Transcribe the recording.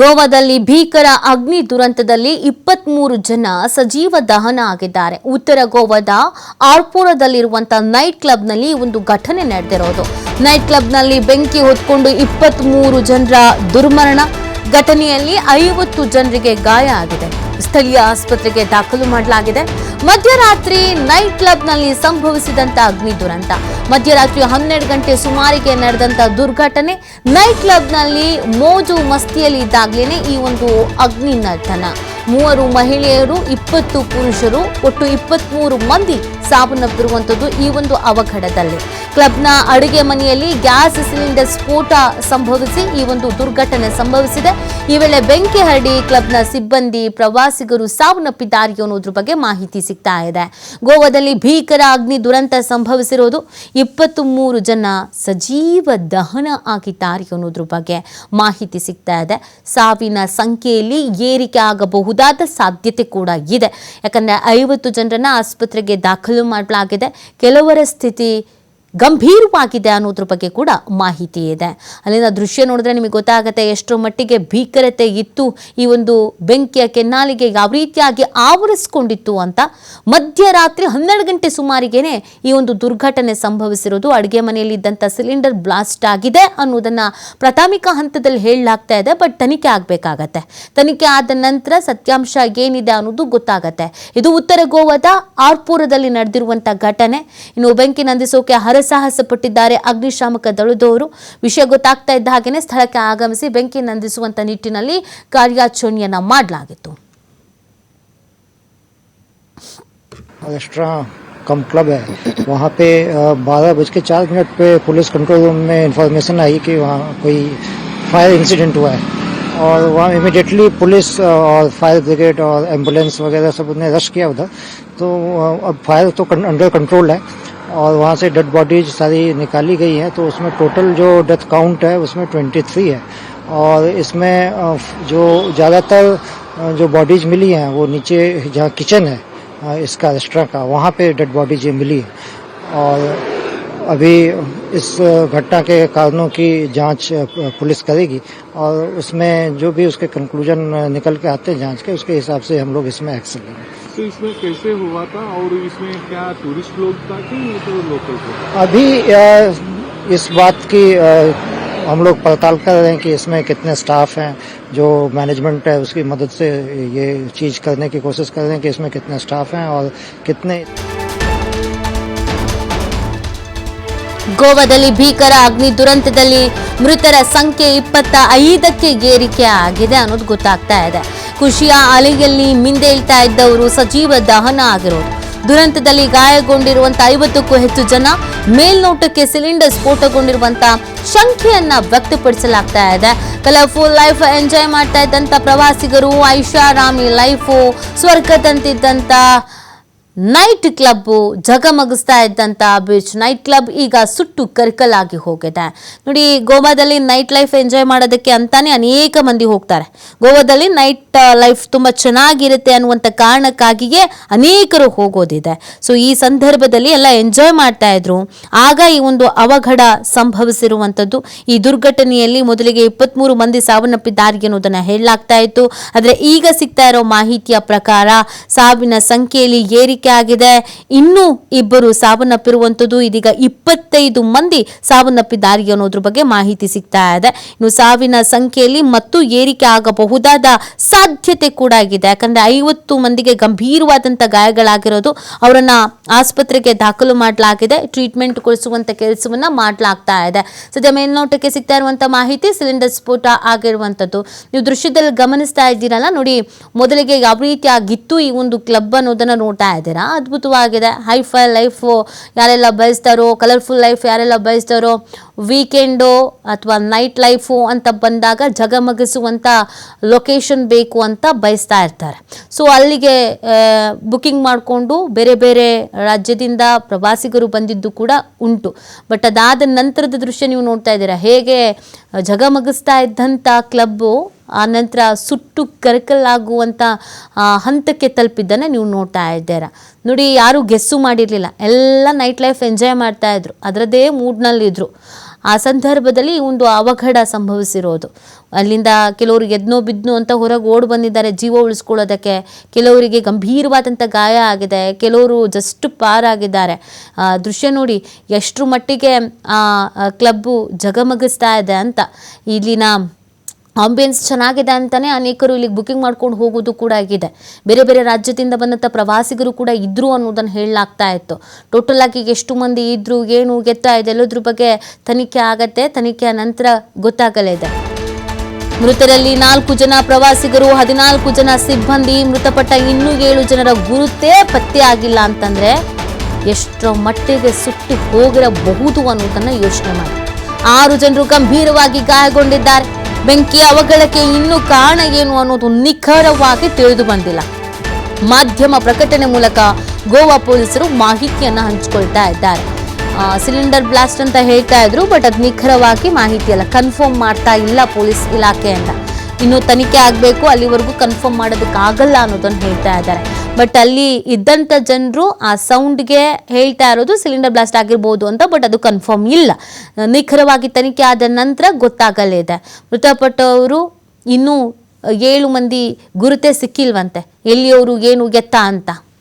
ಗೋವಾದಲ್ಲಿ ಭೀಕರ ಅಗ್ನಿ ದುರಂತದಲ್ಲಿ ಇಪ್ಪತ್ಮೂರು ಜನ ಸಜೀವ ದಹನ ಆಗಿದ್ದಾರೆ. ಉತ್ತರ ಗೋವಾದ ಆರ್ಪೋರದಲ್ಲಿರುವಂತಹ ನೈಟ್ ಕ್ಲಬ್ನಲ್ಲಿ ಒಂದು ಘಟನೆ ನಡೆದಿರೋದು. ನೈಟ್ ಕ್ಲಬ್ನಲ್ಲಿ ಬೆಂಕಿ ಹೊತ್ಕೊಂಡು ಇಪ್ಪತ್ಮೂರು ಜನರ ದುರ್ಮರಣ, ಘಟನೆಯಲ್ಲಿ ಐವತ್ತು ಜನರಿಗೆ ಗಾಯ ಆಗಿದೆ. ಸ್ಥಳೀಯ ಆಸ್ಪತ್ರೆಗೆ ದಾಖಲು ಮಾಡಲಾಗಿದೆ. ಮಧ್ಯರಾತ್ರಿ ನೈಟ್ ಕ್ಲಬ್ನಲ್ಲಿ ಸಂಭವಿಸಿದಂತ ಅಗ್ನಿ ದುರಂತ. ಮಧ್ಯರಾತ್ರಿ ಹನ್ನೆರಡು ಗಂಟೆ ಸುಮಾರಿಗೆ ನಡೆದಂತ ದುರ್ಘಟನೆ. ನೈಟ್ ಕ್ಲಬ್ನಲ್ಲಿ ಮೋಜು ಮಸ್ತಿಯಲ್ಲಿ ಇದ್ದಾಗಲೇ ಈ ಒಂದು ಅಗ್ನಿ ನರ್ತನ. ಮೂವರು ಮಹಿಳೆಯರು, ಇಪ್ಪತ್ತು ಪುರುಷರು, ಒಟ್ಟು ಇಪ್ಪತ್ಮೂರು ಮಂದಿ ಸಾವನ್ನಪ್ಪಿರುವಂಥದ್ದು ಈ ಒಂದು ಅವಘಡದಲ್ಲಿ. ಕ್ಲಬ್ನ ಅಡುಗೆ ಮನೆಯಲ್ಲಿ ಗ್ಯಾಸ್ ಸಿಲಿಂಡರ್ ಸ್ಫೋಟ ಸಂಭವಿಸಿ ಈ ಒಂದು ದುರ್ಘಟನೆ ಸಂಭವಿಸಿದೆ. ಈ ವೇಳೆ ಬೆಂಕಿ ಹರಡಿ ಕ್ಲಬ್ನ ಸಿಬ್ಬಂದಿ ಪ್ರವಾಸಿಗರು ಸಾವನ್ನಪ್ಪಿದ್ದಾರೆ ಅನ್ನೋದ್ರ ಬಗ್ಗೆ ಮಾಹಿತಿ ಸಿಗ್ತಾ ಇದೆ. ಗೋವಾದಲ್ಲಿ ಭೀಕರ ಅಗ್ನಿ ದುರಂತ ಸಂಭವಿಸಿರೋದು ಇಪ್ಪತ್ತು ಮೂರು ಜನ ಸಜೀವ ದಹನ ಆಗಿದ್ದಾರೆ ಅನ್ನೋದ್ರ ಬಗ್ಗೆ ಮಾಹಿತಿ ಸಿಗ್ತಾ ಇದೆ. ಸಾವಿನ ಸಂಖ್ಯೆಯಲ್ಲಿ ಏರಿಕೆ ಆಗಬಹುದಾದ ಸಾಧ್ಯತೆ ಕೂಡ ಇದೆ. ಯಾಕಂದ್ರೆ ಐವತ್ತು ಜನರನ್ನ ಆಸ್ಪತ್ರೆಗೆ ದಾಖಲು ಮಾಡಲಾಗಿದೆ. ಕೆಲವರ ಸ್ಥಿತಿ ಗಂಭೀರವಾಗಿದೆ ಅನ್ನೋದ್ರ ಬಗ್ಗೆ ಕೂಡ ಮಾಹಿತಿ ಇದೆ. ಅಲ್ಲಿನ ದೃಶ್ಯ ನೋಡಿದ್ರೆ ನಿಮಗೆ ಗೊತ್ತಾಗುತ್ತೆ ಎಷ್ಟರ ಮಟ್ಟಿಗೆ ಭೀಕರತೆ ಇತ್ತು. ಈ ಒಂದು ಬೆಂಕಿಯ ಕೆನ್ನಾಲಿಗೆ ಯಾವ ರೀತಿಯಾಗಿ ಆವರಿಸ್ಕೊಂಡಿತ್ತು ಅಂತ ಮಧ್ಯರಾತ್ರಿ ಹನ್ನೆರಡು ಗಂಟೆ ಸುಮಾರಿಗೇನೆ ಈ ಒಂದು ದುರ್ಘಟನೆ ಸಂಭವಿಸಿರೋದು. ಅಡುಗೆ ಮನೆಯಲ್ಲಿ ಇದ್ದಂಥ ಸಿಲಿಂಡರ್ ಬ್ಲಾಸ್ಟ್ ಆಗಿದೆ ಅನ್ನೋದನ್ನ ಪ್ರಾಥಮಿಕ ಹಂತದಲ್ಲಿ ಹೇಳಲಾಗ್ತಾ ಇದೆ, ಬಟ್ ತನಿಖೆ ಆಗಬೇಕಾಗತ್ತೆ. ತನಿಖೆ ಆದ ನಂತರ ಸತ್ಯಾಂಶ ಏನಿದೆ ಅನ್ನೋದು ಗೊತ್ತಾಗತ್ತೆ. ಇದು ಉತ್ತರ ಗೋವಾದ ಆರ್ಪುರದಲ್ಲಿ ನಡೆದಿರುವಂಥ ಘಟನೆ. ಇನ್ನು ಬೆಂಕಿ ನಂದಿಸೋಕೆ ಹರಸಾಹಸ ಪಟ್ಟಿದ್ದಾರೆ ಅಗ್ನಿಶಾಮಕ ದಳದವರು ವಿಷಯ ಗೊತ್ತಾಗ್ತಾ ಇದ್ದ ಹಾಗೆಯೇ ಸ್ಥಳಕ್ಕೆ ಆಗಮಿಸಿ ಬೆಂಕಿ ನಂದಿಸುವಂತ ನಿಟ್ಟಿನಲ್ಲಿ ಕಾರ್ಯಾಚರಣೆಯನ್ನ ಮಾಡಲಾಗಿತ್ತು एक्स्ट्रा कम क्लब है वहाँ पे बारह बज के चार मिनट पे पुलिस कंट्रोल रूम में इंफॉर्मेशन आई कि वहाँ कोई फायर इंसिडेंट हुआ है और वहाँ इमिडिएटली पुलिस अ, और फायर ब्रिगेड और एम्बुलेंस वगैरह सब ने रश किया उधर तो अ, अब फायर तो अंडर कंट्रोल है और वहाँ से डेड बॉडीज सारी निकाली गई हैं तो उसमें टोटल जो डेथ काउंट है, उसमें 23 है। और इसमें जो ज़्यादातर जो बॉडीज मिली हैं, वो नीचे जहाँ किचन है इसका रेस्टोरेंट का, वहाँ पे डेड बॉडीज मिली है। और अभी इस घटना के कारणों की जाँच पुलिस करेगी। और उसमें जो भी उसके कंक्लूजन निकल के आते हैं जाँच के, उसके हिसाब से हम लोग इसमें एक्शन लेंगे। तो इसमें कैसे हुआ था और इसमें क्या टूरिस्ट लोग था कि ये तो लोकल थे अभी अ, इस बात की अ, हम लोग पड़ताल कर रहे हैं कि इसमें कितने स्टाफ हैं जो मैनेजमेंट है उसकी मदद से ये चीज़ करने की कोशिश कर रहे हैं कि इसमें कितने स्टाफ हैं और कितने ಗೋವಾದಲ್ಲಿ ಭೀಕರ ಅಗ್ನಿ ದುರಂತದಲ್ಲಿ ಮೃತರ ಸಂಖ್ಯೆ ಇಪ್ಪತ್ತ ಐದಕ್ಕೆ ಏರಿಕೆ ಆಗಿದೆ ಅನ್ನೋದು ಗೊತ್ತಾಗ್ತಾ ಇದೆ ಖುಷಿಯ ಅಲೆಯಲ್ಲಿ ಮಿಂದೇಳ್ತಾ ಇದ್ದವರು ಸಜೀವ ದಹನ ಆಗಿರೋದು. ದುರಂತದಲ್ಲಿ ಗಾಯಗೊಂಡಿರುವಂತ ಐವತ್ತಕ್ಕೂ ಹೆಚ್ಚು ಜನ, ಮೇಲ್ನೋಟಕ್ಕೆ ಸಿಲಿಂಡರ್ ಸ್ಫೋಟಗೊಂಡಿರುವಂತ ಶಂಕೆಯನ್ನ ವ್ಯಕ್ತಪಡಿಸಲಾಗ್ತಾ ಇದೆ. ಕಲರ್ಫುಲ್ ಲೈಫ್ ಎಂಜಾಯ್ ಮಾಡ್ತಾ ಇದ್ದಂತ ಪ್ರವಾಸಿಗರು, ಐಷಾರಾಮಿ ಲೈಫು, ಸ್ವರ್ಗದಂತಿದ್ದಂತ ನೈಟ್ ಕ್ಲಬ್ ಜಗಮಗಿಸ್ತಾ ಇದ್ದಂಥ ಬೀಚ್ ನೈಟ್ ಕ್ಲಬ್ ಈಗ ಸುಟ್ಟು ಕರ್ಕಲಾಗಿ ಹೋಗಿದೆ. ನೋಡಿ, ಗೋವಾದಲ್ಲಿ ನೈಟ್ ಲೈಫ್ ಎಂಜಾಯ್ ಮಾಡೋದಕ್ಕೆ ಅಂತಾನೆ ಅನೇಕ ಮಂದಿ ಹೋಗ್ತಾರೆ. ಗೋವಾದಲ್ಲಿ ನೈಟ್ ಲೈಫ್ ತುಂಬ ಚೆನ್ನಾಗಿರುತ್ತೆ ಅನ್ನುವಂಥ ಕಾರಣಕ್ಕಾಗಿಯೇ ಅನೇಕರು ಹೋಗೋದಿದೆ. ಸೊ ಈ ಸಂದರ್ಭದಲ್ಲಿ ಎಲ್ಲ ಎಂಜಾಯ್ ಮಾಡ್ತಾ ಇದ್ರು. ಆಗ ಈ ಒಂದು ಅವಘಡ ಸಂಭವಿಸಿರುವಂಥದ್ದು ಈ ದುರ್ಘಟನೆಯಲ್ಲಿ ಮೊದಲಿಗೆ ಇಪ್ಪತ್ತ್ಮೂರು ಮಂದಿ ಸಾವನ್ನಪ್ಪಿದ್ದಾರೆ ಅನ್ನೋದನ್ನ ಹೇಳಲಾಗ್ತಾ ಇತ್ತು. ಆದರೆ ಈಗ ಸಿಗ್ತಾ ಇರೋ ಮಾಹಿತಿಯ ಪ್ರಕಾರ, ಸಾವಿನ ಸಂಖ್ಯೆಯಲ್ಲಿ ಏರಿಕೆ ಆಗಿದೆ. ಇನ್ನೂ ಇಬ್ಬರು ಸಾವನ್ನಪ್ಪಿರುವಂಥದ್ದು. ಇದೀಗ ಇಪ್ಪತ್ತೈದು ಮಂದಿ ಸಾವನ್ನಪ್ಪಿದ್ದಾರೆ ಅನ್ನೋದ್ರ ಬಗ್ಗೆ ಮಾಹಿತಿ ಸಿಗ್ತಾ ಇದೆ. ಇನ್ನು ಸಾವಿನ ಸಂಖ್ಯೆಯಲ್ಲಿ ಮತ್ತು ಏರಿಕೆ ಆಗಬಹುದಾದ ಸಾಧ್ಯತೆ ಕೂಡ ಆಗಿದೆ. ಯಾಕಂದ್ರೆ ಐವತ್ತು ಮಂದಿಗೆ ಗಂಭೀರವಾದಂಥ ಗಾಯಗಳಾಗಿರೋದು ಅವರನ್ನ ಆಸ್ಪತ್ರೆಗೆ ದಾಖಲು ಮಾಡಲಾಗಿದೆ. ಟ್ರೀಟ್ಮೆಂಟ್ ಕೊಡಿಸುವಂತ ಕೆಲಸವನ್ನ ಮಾಡಲಾಗ್ತಾ ಇದೆ. ಸದ್ಯ ಮೇಲ್ನೋಟಕ್ಕೆ ಸಿಗ್ತಾ ಇರುವಂತ ಮಾಹಿತಿ ಸಿಲಿಂಡರ್ ಸ್ಫೋಟ ಆಗಿರುವಂತದ್ದು ನೀವು ದೃಶ್ಯದಲ್ಲಿ ಗಮನಿಸ್ತಾ ಇದ್ದೀರಲ್ಲ, ನೋಡಿ, ಮೊದಲಿಗೆ ಯಾವ ರೀತಿ ಆಗಿತ್ತು ಈ ಒಂದು ಕ್ಲಬ್ ಅನ್ನೋದನ್ನ ನೋಡ್ತಾ ಇದ್ದೀರಾ. ಅದ್ಭುತವಾಗಿದೆ. ಹೈಫೈ ಲೈಫು ಯಾರೆಲ್ಲ ಬಯಸ್ತಾರೋ ಕಲರ್ಫುಲ್ ಲೈಫ್ ಯಾರೆಲ್ಲ ಬಯಸ್ತಾರೋ ವೀಕೆಂಡು ಅಥವಾ ನೈಟ್ ಲೈಫು ಅಂತ ಬಂದಾಗ ಜಗಮಗಿಸುವಂಥ ಲೊಕೇಶನ್ ಬೇಕು ಅಂತ ಬಯಸ್ತಾ ಇರ್ತಾರೆ. ಸೊ ಅಲ್ಲಿಗೆ ಬುಕಿಂಗ್ ಮಾಡಿಕೊಂಡು ಬೇರೆ ಬೇರೆ ರಾಜ್ಯದಿಂದ ಪ್ರವಾಸಿಗರು ಬಂದಿದ್ದು ಕೂಡ ಉಂಟು. ಬಟ್ ಅದಾದ ನಂತರದ ದೃಶ್ಯ ನೀವು ನೋಡ್ತಾ ಇದ್ದೀರಾ. ಹೇಗೆ ಜಗಮಗಿಸ್ತಾ ಇದ್ದಂಥ ಕ್ಲಬ್ಬು ಆ ನಂತರ ಸುಟ್ಟು ಕರಕಲಾಗುವಂಥ ಹಂತಕ್ಕೆ ತಲುಪಿದ್ದನ್ನು ನೀವು ನೋಡ್ತಾ ಇದ್ದೀರಾ. ನೋಡಿ, ಯಾರು ಗೆಸ್ಸು ಮಾಡಿರಲಿಲ್ಲ. ಎಲ್ಲ ನೈಟ್ ಲೈಫ್ ಎಂಜಾಯ್ ಮಾಡ್ತಾ ಇದ್ರು. ಅದರದ್ದೇ ಮೂಡ್ನಲ್ಲಿದ್ದರು ಆ ಸಂದರ್ಭದಲ್ಲಿ ಒಂದು ಅವಘಡ ಸಂಭವಿಸಿರೋದು. ಅಲ್ಲಿಂದ ಕೆಲವರು ಎದ್ನೋ ಬಿದ್ನೋ ಅಂತ ಹೊರಗೆ ಓಡ್ ಬಂದಿದ್ದಾರೆ, ಜೀವ ಉಳಿಸ್ಕೊಳ್ಳೋದಕ್ಕೆ. ಕೆಲವರಿಗೆ ಗಂಭೀರವಾದಂಥ ಗಾಯ ಆಗಿದೆ. ಕೆಲವರು ಜಸ್ಟ್ ಪಾರಾಗಿದ್ದಾರೆ. ದೃಶ್ಯ ನೋಡಿ, ಎಷ್ಟರ ಮಟ್ಟಿಗೆ ಕ್ಲಬ್ಬು ಜಗಮಗಿಸ್ತಾ ಇದೆ ಅಂತ. ಇಲ್ಲಿನ ಆಂಬಿಯನ್ಸ್ ಚೆನ್ನಾಗಿದೆ ಅಂತಲೇ ಅನೇಕರು ಇಲ್ಲಿಗೆ ಬುಕಿಂಗ್ ಮಾಡ್ಕೊಂಡು ಹೋಗೋದು ಕೂಡ ಆಗಿದೆ. ಬೇರೆ ಬೇರೆ ರಾಜ್ಯದಿಂದ ಬಂದಂಥ ಪ್ರವಾಸಿಗರು ಕೂಡ ಇದ್ದರು ಅನ್ನೋದನ್ನು ಹೇಳಲಾಗ್ತಾ ಇತ್ತು. ಟೋಟಲ್ ಆಗಿ ಎಷ್ಟು ಮಂದಿ ಇದ್ದರು ಏನು ಗೆತ್ತಾ ಇದೆ ಎಲ್ಲದ್ರ ಬಗ್ಗೆ ತನಿಖೆ ಆಗತ್ತೆ, ತನಿಖೆಯ ನಂತರ ಗೊತ್ತಾಗಲಿದೆ. ಮೃತರಲ್ಲಿ ನಾಲ್ಕು ಜನ ಪ್ರವಾಸಿಗರು, ಹದಿನಾಲ್ಕು ಜನ ಸಿಬ್ಬಂದಿ, ಮೃತಪಟ್ಟ ಇನ್ನೂ ಏಳು ಜನರ ಗುರುತೇ ಪತ್ತೆ ಆಗಿಲ್ಲ ಅಂತಂದ್ರೆ ಎಷ್ಟರ ಮಟ್ಟಿಗೆ ಸುಟ್ಟು ಹೋಗಿರಬಹುದು ಅನ್ನೋದನ್ನು ಯೋಚನೆ ಮಾಡಿ. ಆರು ಜನರು ಗಂಭೀರವಾಗಿ ಗಾಯಗೊಂಡಿದ್ದಾರೆ. ಬೆಂಕಿ ಅವಘಡಕ್ಕೆ ಇನ್ನೂ ಕಾರಣ ಏನು ಅನ್ನೋದು ನಿಖರವಾಗಿ ತಿಳಿದು ಬಂದಿಲ್ಲ. ಮಾಧ್ಯಮ ಪ್ರಕಟಣೆ ಮೂಲಕ ಗೋವಾ ಪೊಲೀಸರು ಮಾಹಿತಿಯನ್ನು ಹಂಚಿಕೊಳ್ತಾ ಇದ್ದಾರೆ. ಸಿಲಿಂಡರ್ ಬ್ಲಾಸ್ಟ್ ಅಂತ ಹೇಳ್ತಾ ಇದ್ರು, ಬಟ್ ಅದು ನಿಖರವಾಗಿ ಮಾಹಿತಿ ಅಲ್ಲ. ಕನ್ಫರ್ಮ್ ಮಾಡ್ತಾ ಇಲ್ಲ ಪೊಲೀಸ್ ಇಲಾಖೆಯಿಂದ. ಇನ್ನು ತನಿಖೆ ಆಗಬೇಕು, ಅಲ್ಲಿವರೆಗೂ ಕನ್ಫರ್ಮ್ ಮಾಡೋದಕ್ಕಾಗಲ್ಲ ಅನ್ನೋದನ್ನು ಹೇಳ್ತಾ ಇದ್ದಾರೆ. ಬಟ್ ಅಲ್ಲಿ ಇದ್ದಂಥ ಜನರು ಆ ಸೌಂಡ್ಗೆ ಹೇಳ್ತಾ ಇರೋದು ಸಿಲಿಂಡರ್ ಬ್ಲಾಸ್ಟ್ ಆಗಿರ್ಬೋದು ಅಂತ ಬಟ್ ಅದು ಕನ್ಫರ್ಮ್ ಇಲ್ಲ. ನಿಖರವಾಗಿ ತನಿಖೆ ಆದ ನಂತರ ಗೊತ್ತಾಗಲಿದೆ. ಮೃತಪಟ್ಟವರು ಇನ್ನೂ ಏಳು ಮಂದಿ ಗುರುತೇ ಸಿಕ್ಕಿಲ್ವಂತೆ. ಎಲ್ಲಿಯವರು ಏನು ಗೆತ್ತ ಅಂತ.